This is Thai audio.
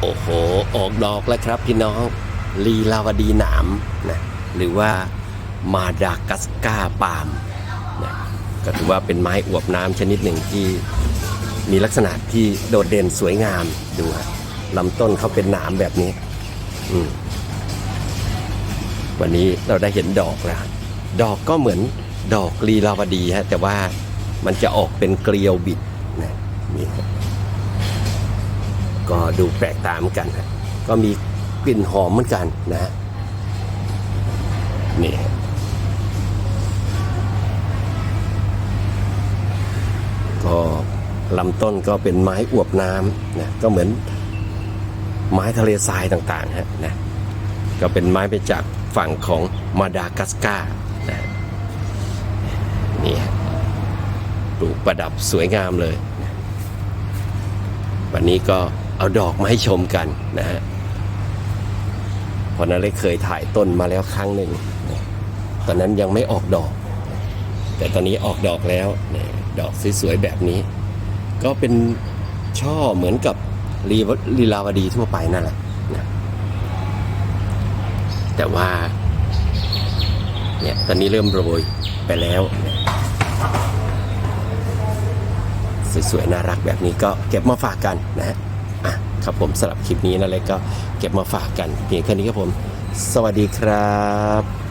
โอ้โห ออกดอกแล้วครับพี่น้องลีลาวดีหนามนะหรือว่ามาดากัสกาปาล์มนะก็ถือว่าเป็นไม้อวบน้ำชนิดหนึ่งที่มีลักษณะที่โดดเด่นสวยงามดูฮะลำต้นเขาเป็นหนามแบบนี้ วันนี้เราได้เห็นดอกแล้วดอกก็เหมือนดอกลีลาวดีฮะแต่ว่ามันจะออกเป็นเกลียวบิดนะนี่ ก็ดูแปลกตาเหมือนกันฮะก็มีกลิ่นหอมเหมือนกันนะฮะนี่ก็ลำต้นก็เป็นไม้อวบน้ำนะก็เหมือนไม้ทะเลทรายต่างๆฮะนะก็เป็นไม้ไปจากฝั่งของมาดากัสการ์นะนี่ปลูกประดับสวยงามเลย วันนี้ก็ เอาดอกมาให้ชมกันนะฮะเพราะนั้นเลยเคยถ่ายต้นมาแล้วครั้งหนึ่ง ตอนนั้นยังไม่ออกดอก แต่ตอนนี้ออกดอกแล้วดอกสวยๆแบบนี้ ก็เป็นช่อเหมือนกับลีลีลาวดีทั่วไปนั่นแหละนะแต่ว่าเนี่ยตอนนี้เริ่มโรยไปแล้วสวยๆน่ารักแบบนี้ก็เก็บมาฝากกันนะฮะ ครับผมสำหรับคลิปนี้นะเลยก็เก็บมาฝากกันเพียงแค่นี้ครับผม สวัสดีครับ